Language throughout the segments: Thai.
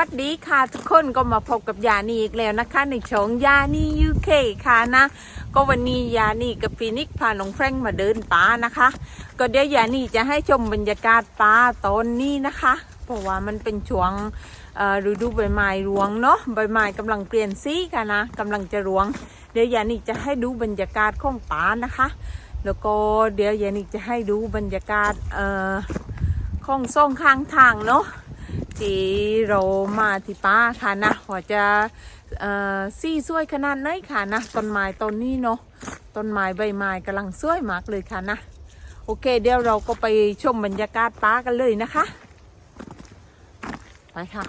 วัสดีค่ะทุกคนก็มาพบกับยานีอีกแล้วนะคะ ในช่องยานียูเคค่ะนะ ก็วันนี้ยานีกับฟีนิกซ์พาน้องแฟรงมาเดินป่านะคะ ก็เดี๋ยวยานีจะให้ชมบรรยากาศป่าตอนนี้นะคะ เพราะว่ามันเป็นช่วงฤดูใบไม้รวงเนาะใบไม้กำลังเปลี่ยนสีค่ะนะกำลังจะรวง เดี๋ยวยานีจะให้ดูบรรยากาศของป่านะคะ แล้วก็เดี๋ยวยานีจะให้ดูบรรยากาศของซ่องข้างทางเนาะ ที่เรามาที่ป้าค่ะนะว่าจะซี่สวยขนาดไหนค่ะนะต้นไม้ต้นนี้เนาะต้นไม้ใบไม้กำลังสวยมากเลยค่ะนะโอเค เดี๋ยวเราก็ไปชมบรรยากาศป้ากันเลยนะคะ ไปค่ะ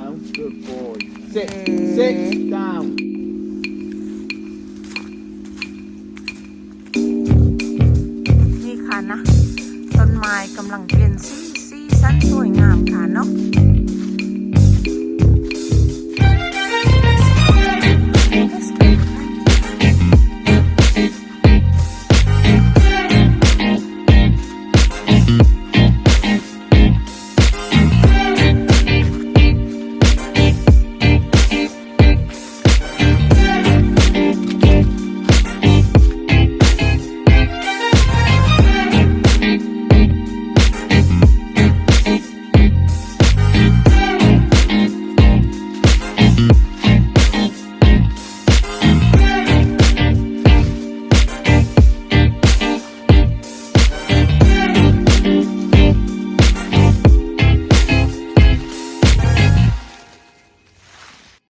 down. Good boy. Sit. mm. down. Ni